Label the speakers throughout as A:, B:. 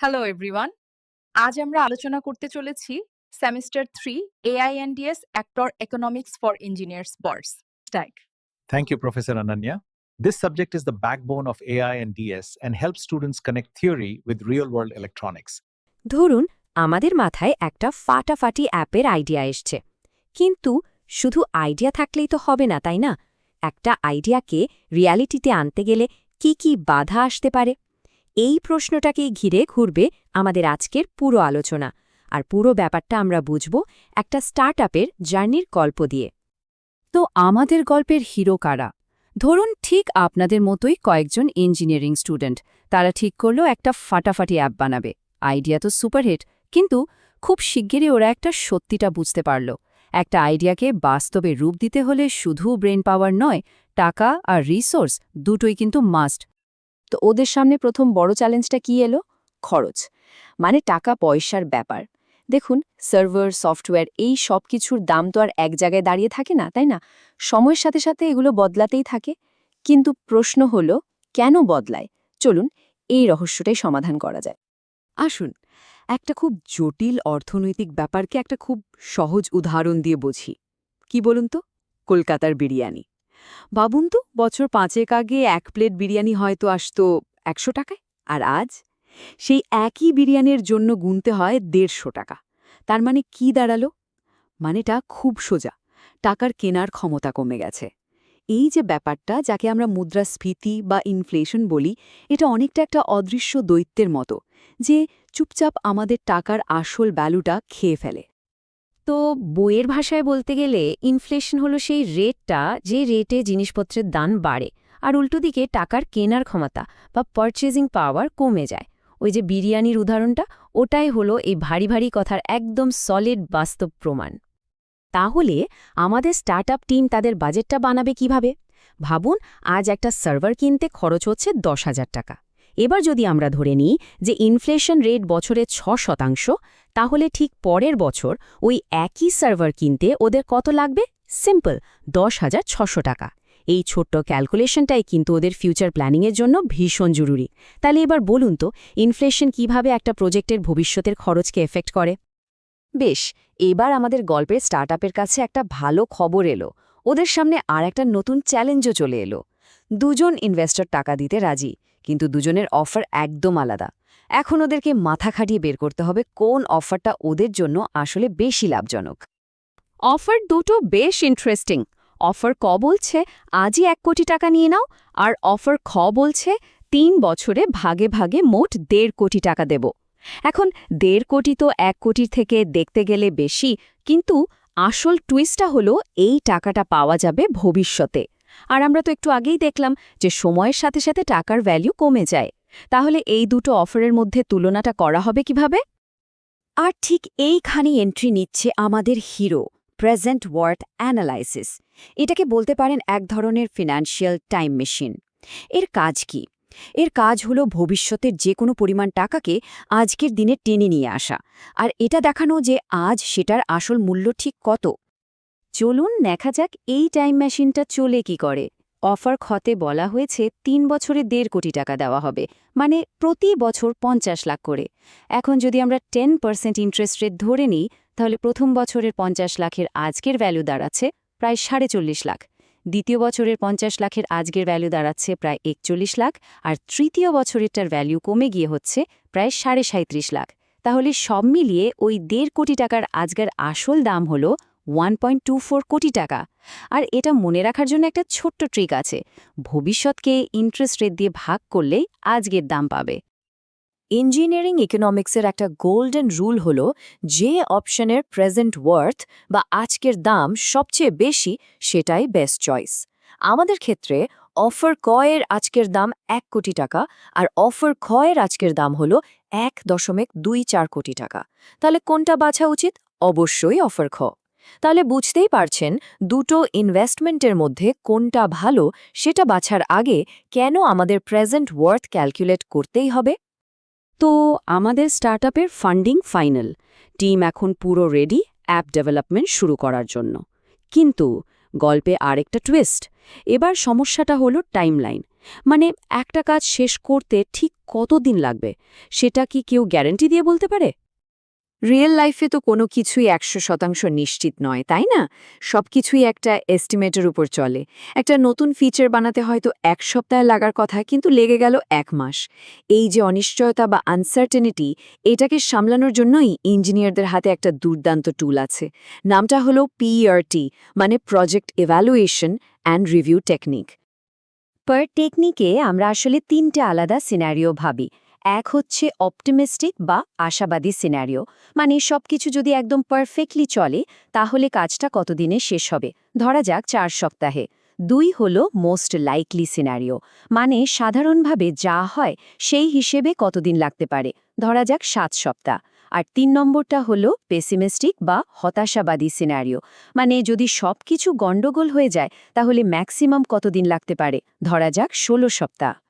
A: Hello everyone আজ আমরা আলোচনা করতে চলেছি semester three AINDS actor economics for engineers বর্স stack
B: Thank you, Professor Ananya. This subject is the backbone of AI and DS and helps students connect theory with world electronics.
C: ধরুন আমাদের মাথায় একটা ফাটাফাটি অ্যাপের আইডিয়া এসছে। কিন্তু শুধু আইডিয়া থাকলেই তো হবে না তাই না? একটা আইডিয়াকে রিয়ালিটিতে আনতে গেলে কি কি বাধা আসতে পারে? এই প্রশ্নটাকেই ঘিরে ঘুরবে আমাদের আজকের পুরো আলোচনা। আর পুরো ব্যাপারটা আমরা বুঝব একটা স্টার্ট আপের জার্নির গল্প দিয়ে। তো আমাদের গল্পের হিরো কারা? ধরুন ঠিক আপনাদের মতোই কয়েকজন ইঞ্জিনিয়ারিং স্টুডেন্ট, তারা ঠিক করল একটা ফাটাফাটি অ্যাপ বানাবে। আইডিয়া তো সুপারহিট, কিন্তু খুব শিগগিরই ওরা একটা সত্যিটা বুঝতে পারল। একটা আইডিয়াকে বাস্তবে রূপ দিতে হলে শুধু ব্রেন পাওয়ার নয়, টাকা আর রিসোর্স দুটোই কিন্তু মাস্ট। তো ওদের সামনে প্রথম বড় চ্যালেঞ্জটা কি এলো? খরচ। মানে টাকা পয়সার ব্যাপার। দেখুন সার্ভার সফটওয়্যার এই সব কিছুর দাম তো আর এক জায়গায় দাঁড়িয়ে থাকে না, তাই না? সময়ের সাথে সাথে এগুলো বদলাতেই থাকে। কিন্তু প্রশ্ন হলো, কেন বদলায়? চলুন এই রহস্যটাই সমাধান করা যায়। আসুন, একটা খুব জটিল অর্থনৈতিক ব্যাপারকে একটা খুব সহজ উদাহরণ দিয়ে বুঝি। কি বলুন তো? কলকাতার বিরিয়ানি। ভাবুন তো বছর পাঁচেক আগে এক প্লেট বিরিয়ানি হয়তো আসতো একশো টাকায়, আর আজ? সেই একই বিরিয়ানির জন্য গুনতে হয় দেড়শো টাকা। তার মানে কি দাঁড়াল? মানেটা খুব সোজা, টাকার কেনার ক্ষমতা কমে গেছে। এই যে ব্যাপারটা, যাকে আমরা মুদ্রাস্ফীতি বা ইনফ্লেশন বলি, এটা অনেকটা একটা অদৃশ্য দৈত্যের মতো, যে চুপচাপ আমাদের টাকার আসল ভ্যালুটা খেয়ে ফেলে। তো বইয়ের ভাষায় বলতে গেলে ইনফ্লেশন হলো সেই রেটটা যে রেটে জিনিসপত্রের দান বাড়ে আর উল্টো দিকে টাকার কেনার ক্ষমতা বা পারচেজিং পাওয়ার কমে যায়। ওই যে বিরিয়ানির উদাহরণটা, ওটাই হলো এই ভারী ভারী কথার একদম সলিড বাস্তব প্রমাণ। তাহলে আমাদের স্টার্টআপ টিম তাদের বাজেটটা বানাবে কীভাবে? ভাবুন, আজ একটা সার্ভার কিনতে খরচ হচ্ছে দশ হাজার টাকা। এবার যদি আমরা ধরে নিই যে ইনফ্লেশন রেট বছরে ছ শতাংশ, তাহলে ঠিক পরের বছর ওই একই সার্ভার কিনতে ওদের কত লাগবে? সিম্পল দশ হাজার ছশো টাকা। এই ছোট্ট ক্যালকুলেশনটাই কিন্তু ওদের ফিউচার প্ল্যানিংয়ের জন্য ভীষণ জরুরি। তাহলে এবার বলুন তো ইনফ্লেশন কীভাবে একটা প্রজেক্টের ভবিষ্যতের খরচকে এফেক্ট করে? বেশ, এবার আমাদের গল্পের স্টার্টআপের কাছে একটা ভালো খবর এলো। ওদের সামনে আর একটা নতুন চ্যালেঞ্জও চলে এলো। দুজন ইনভেস্টর টাকা দিতে রাজি। কিন্তু দুজনের অফার একদম আলাদা। এখন ওদেরকে মাথা খাটিয়ে বের করতে হবে কোন অফারটা ওদের জন্য আসলে বেশি লাভজনক। অফার দুটো বেশ ইন্টারেস্টিং অফার ক বলছে, আজই এক কোটি টাকা নিয়ে নাও। আর অফার খ বলছে, তিন বছরে ভাগে ভাগে মোট দেড় কোটি টাকা দেব। এখন দেড় কোটি তো এক কোটির থেকে দেখতে গেলে বেশি, কিন্তু আসল টুইস্টটা হলো এই টাকাটা পাওয়া যাবে ভবিষ্যতে। আর আমরা তো একটু আগেই দেখলাম যে সময়ের সাথে সাথে টাকার ভ্যালু কমে যায়। তাহলে এই দুটো অফারের মধ্যে তুলনাটা করা হবে কীভাবে? আর ঠিক এইখানেই এন্ট্রি নিচ্ছে আমাদের হিরো প্রেজেন্ট ওয়ার্থ অ্যানালাইসিস এটাকে বলতে পারেন এক ধরনের ফিনান্সিয়াল টাইম মেশিন এর কাজ কি? এর কাজ হলো ভবিষ্যতের যে কোনো পরিমাণ টাকাকে আজকের দিনে টেনে নিয়ে আসা। আর এটা দেখানো যে আজ সেটার আসল মূল্য ঠিক কত? চলুন দেখা যাক এই টাইম মেশিনটা চলে কি করে। অফার খতে বলা হয়েছে তিন বছরে দেড় কোটি টাকা দেওয়া হবে মানে প্রতি বছর পঞ্চাশ লাখ করে। এখন যদি আমরা টেন পার্সেন্ট ইন্টারেস্ট রেট ধরে নিই, তাহলে প্রথম বছরের পঞ্চাশ লাখের আজকের ভ্যালু দাঁড়াচ্ছে প্রায় সাড়ে চল্লিশ লাখ। দ্বিতীয় বছরের পঞ্চাশ লাখের আজকের ভ্যালু দাঁড়াচ্ছে প্রায় একচল্লিশ লাখ, আর তৃতীয় বছরেরটার ভ্যালু কমে গিয়ে হচ্ছে প্রায় সাড়ে সাঁত্রিশ লাখ। তাহলে সব মিলিয়ে ওই দেড় কোটি টাকার আজকের আসল দাম হল ওয়ান কোটি টাকা। আর এটা মনে রাখার জন্য একটা ছোট্ট ট্রিক আছে। ভবিষ্যৎকে ইন্টারেস্ট রেট দিয়ে ভাগ করলেই আজকের দাম পাবে। ইঞ্জিনিয়ারিং ইকোনমিক্সের একটা গোল্ডেন রুল হল যে অপশনের প্রেজেন্ট ওয়ার্থ বা আজকের দাম সবচেয়ে বেশি সেটাই বেস্ট চয়েস আমাদের ক্ষেত্রে অফার কয়ের আজকের দাম এক কোটি টাকা আর অফার ক্ষয়ের আজকের দাম হল এক দশমিক দুই চার কোটি টাকা। তাহলে কোনটা বাছা উচিত? অবশ্যই অফার খ। তাহলে বুঝতেই পারছেন দুটো ইনভেস্টমেন্টের মধ্যে কোনটা ভালো, সেটা বাছার আগে কেন আমাদের প্রেজেন্ট ওয়ার্থ ক্যালকুলেট করতেই হবে? তো আমাদের স্টার্টআপের ফান্ডিং ফাইনাল টিম এখন পুরো রেডি অ্যাপ ডেভেলপমেন্ট শুরু করার জন্য। কিন্তু গল্পে আরেকটা টুইস্ট এবার সমস্যাটা হলো টাইমলাইন মানে একটা কাজ শেষ করতে ঠিক কতদিন লাগবে, সেটা কি কেউ গ্যারান্টি দিয়ে বলতে পারে? রিয়েল লাইফে তো কোনো কিছুই একশো শতাংশ নিশ্চিত নয়, তাই না? সব কিছুই একটা এস্টিমেটের উপর চলে। একটা নতুন ফিচার বানাতে হয়তো এক সপ্তাহ লাগার কথা, কিন্তু লেগে গেল এক মাস। এই যে অনিশ্চয়তা বা আনসার্টেনিটি এটাকে সামলানোর জন্যই ইঞ্জিনিয়ারদের হাতে একটা দুর্দান্ত টুল আছে। নামটা হলো পিইআরটি মানে project evaluation and review technique পার টেকনিকে আমরা আসলে তিনটে আলাদা সিনারিও ভাবি। এক হচ্ছে অপটিমিস্টিক বা আশাবাদী সিনারিও মানে সবকিছু যদি একদম পারফেক্টলি চলে, তাহলে কাজটা কতদিনে শেষ হবে? ধরা যাক চার সপ্তাহে। দুই হল মোস্ট লাইকলি সিনারিও মানে সাধারণভাবে যা হয় সেই হিসেবে কতদিন লাগতে পারে? ধরা যাক সাত সপ্তাহ। আর তিন নম্বরটা হল পেসিমিস্টিক বা হতাশাবাদী সিনারিও মানে যদি সবকিছু গণ্ডগোল হয়ে যায়, তাহলে ম্যাক্সিমাম কতদিন লাগতে পারে? ধরা যাক ষোলো সপ্তাহ।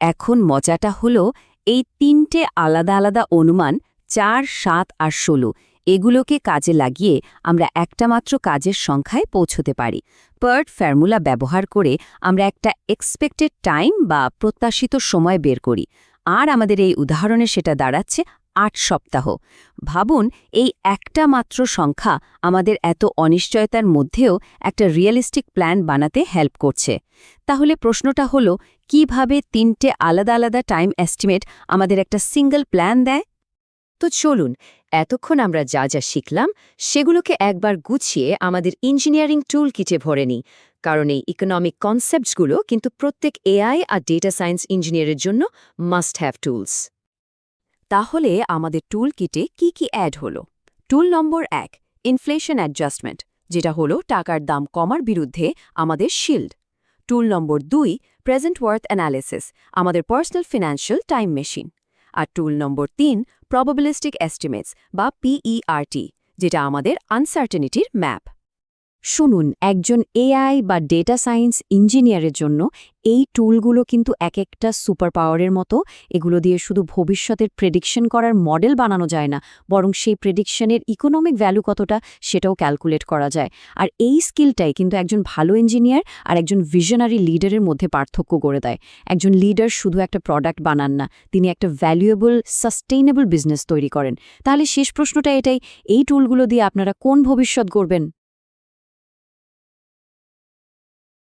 C: এখন মজাটা হলো, এই তিনটে আলাদা আলাদা অনুমান চার, সাত আর ষোলো, এগুলোকে কাজে লাগিয়ে আমরা একটা মাত্র কাজের সংখ্যায় পৌঁছতে পারি। পার্ট ফর্মুলা ব্যবহার করে আমরা একটা এক্সপেক্টেড টাইম বা প্রত্যাশিত সময় বের করি। আর আমাদের এই উদাহরণে সেটা দাঁড়াচ্ছে আট সপ্তাহ। ভাবুন, এই একটা মাত্র সংখ্যা আমাদের এত অনিশ্চয়তার মধ্যেও একটা রিয়েলিস্টিক প্ল্যান বানাতে হেল্প করছে। তাহলে প্রশ্নটা হলো কীভাবে তিনটে আলাদা আলাদা টাইম এস্টিমেট আমাদের একটা সিঙ্গল প্ল্যান দেয়? তো চলুন, এতক্ষণ আমরা যা যা শিখলাম, সেগুলোকে একবার গুছিয়ে আমাদের ইঞ্জিনিয়ারিং টুল কিটে ভরে নিই। কারণ এই ইকোনমিক কনসেপ্টসগুলো কিন্তু প্রত্যেক এআই আর ডেটা সায়েন্স ইঞ্জিনিয়ারের জন্য মাস্ট হ্যাভ টুলস তাহলে আমাদের টুল কিটে কি কি অ্যাড হলো? টুল নম্বর এক ইনফ্লেশন অ্যাডজাস্টমেন্ট যেটা হলো টাকার দাম কমার বিরুদ্ধে আমাদের শিল্ড টুল নম্বর দুই প্রেজেন্ট ওয়ার্থ অ্যানালিসিস আমাদের পার্সোনাল ফিনান্সিয়াল টাইম মেশিন আর টুল নম্বর তিন প্রবাবিলিস্টিক এস্টিমেটস বা পিইআরটি যেটা আমাদের আনসার্টেনিটির ম্যাপ শুনুন, একজন এআই বা ডেটা সায়েন্স ইঞ্জিনিয়ারের জন্য এই টুলগুলো কিন্তু এক একটা সুপার পাওয়ারের মতো। এগুলো দিয়ে শুধু ভবিষ্যতের প্রেডিকশন করার মডেল বানানো যায় না, বরং সেই প্রেডিকশনের ইকোনমিক ভ্যালু কতটা সেটাও ক্যালকুলেট করা যায়। আর এই স্কিলটাই কিন্তু একজন ভালো ইঞ্জিনিয়ার আর একজন ভিশনারি লিডারের মধ্যে পার্থক্য গড়ে দেয়। একজন লিডার শুধু একটা প্রোডাক্ট বানান না, তিনি একটা ভ্যালুয়েবল, সাস্টেইনেবল বিজনেস তৈরি করেন। তাহলে শেষ প্রশ্নটা এটাই, এই টুলগুলো দিয়ে আপনারা কোন ভবিষ্যৎ গড়বেন?